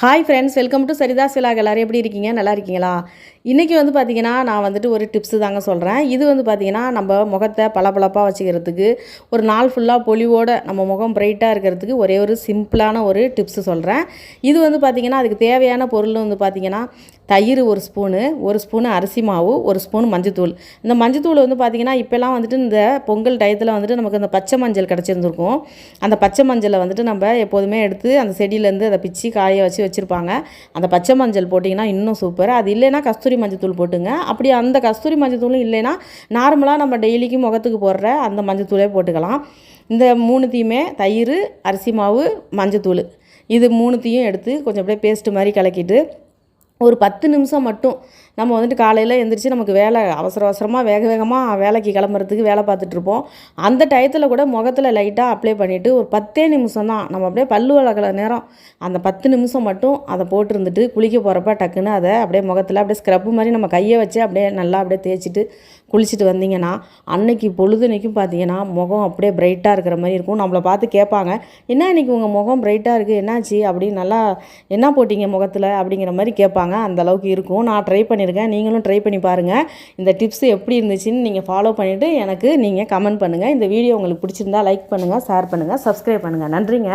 Hi friends welcome to Saritha vlog எல்லோரும் எப்படி இருக்கீங்க? நல்லா இருக்கீங்களா? இன்றைக்கி வந்து பார்த்திங்கன்னா நான் வந்துட்டு ஒரு டிப்ஸு தாங்க சொல்கிறேன் இது வந்து பார்த்திங்கன்னா நம்ம முகத்தை பளபளப்பாக வச்சுக்கிறதுக்கு ஒரு நாள் ஃபுல்லாக பொலிவோட நம்ம முகம் பிரைட்டாக இருக்கிறதுக்கு ஒரே ஒரு சிம்பிளான ஒரு டிப்ஸு சொல்கிறேன் இது வந்து பார்த்திங்கன்னா அதுக்கு தேவையான பொருள் வந்து பார்த்திங்கன்னா தயிர் ஒரு ஸ்பூனு ஒரு ஸ்பூனு அரிசி மாவு ஒரு ஸ்பூன் மஞ்சத்தூள். இந்த மஞ்சத்தூள் வந்து பார்த்திங்கன்னா இப்போல்லாம் வந்துட்டு இந்த பொங்கல் டயத்தில் வந்துட்டு நமக்கு இந்த பச்சை மஞ்சள் கிடச்சிருந்துருக்கும். அந்த பச்சை மஞ்சளை வந்துட்டு நம்ம எப்போதுமே எடுத்து அந்த செடியிலேருந்து அதை பிச்சு காய வச்சு வச்சுருப்பாங்க. அந்த பச்சை மஞ்சள் போட்டிங்கன்னா இன்னும் சூப்பர் அது இல்லைன்னா கஸ்தூரி மஞ்சத்தூள் போட்டுங்க. அப்படி அந்த கஸ்தூரி மஞ்சத்தூளும் இல்லைன்னா நார்மலாக நம்ம டெய்லிக்கு முகத்துக்கு போடுற அந்த மஞ்சத்தூளே போட்டுக்கலாம். இந்த மூணுத்தையுமே தயிர் அரிசி மாவு மஞ்சத்தூள் இது மூணுத்தையும் எடுத்து கொஞ்சம் அப்படியே பேஸ்ட்டு மாதிரி கலக்கிட்டு ஒரு பத்து நிமிஷம் மட்டும் நம்ம வந்துட்டு காலையில் எழுந்திரிச்சு நமக்கு வேலை அவசர அவசரமாக வேக வேகமாக வேலைக்கு கிளம்புறதுக்கு வேலை பார்த்துட்ருப்போம் அந்த டயத்தில் கூட முகத்தில் லைட்டாக அப்ளை பண்ணிவிட்டு ஒரு பத்தே நிமிஷம் தான். நம்ம அப்படியே பல்லு வளர்க்குற நேரம். அந்த பத்து நிமிஷம் மட்டும் அதை போட்டிருந்துட்டு குளிக்க போகிறப்ப டக்குன்னு அதை அப்படியே முகத்தில் அப்படியே ஸ்க்ரப்பு மாதிரி நம்ம கையை வச்சு அப்படியே நல்லா அப்படியே தேய்ச்சிட்டு குளிச்சுட்டு வந்தீங்கன்னா அன்னைக்கு பொழுதுனைக்கும் பார்த்தீங்கன்னா முகம் அப்படியே பிரைட்டாக இருக்கிற மாதிரி இருக்கும். நம்மளை பார்த்து கேட்பாங்க என்ன இன்றைக்கி உங்கள் முகம் பிரைட்டாக இருக்குது என்னாச்சு? அப்படின்னு நல்லா என்ன போட்டிங்க முகத்தில்? அப்படிங்கிற மாதிரி கேட்பாங்க. அந்த அளவுக்கு இருக்கும். நான் ட்ரை பண்ணி பண்ணியிருக்கேன். நீங்களும் ட்ரை பண்ணி பாருங்கள் இந்த டிப்ஸ் எப்படி இருந்துச்சுன்னு நீங்கள் ஃபாலோ பண்ணிவிட்டு எனக்கு நீங்கள் கமெண்ட் பண்ணுங்கள் இந்த வீடியோ உங்களுக்கு பிடிச்சிருந்தா லைக் பண்ணுங்கள் ஷேர் பண்ணுங்கள் சப்ஸ்கிரைப் பண்ணுங்கள் நன்றிங்க.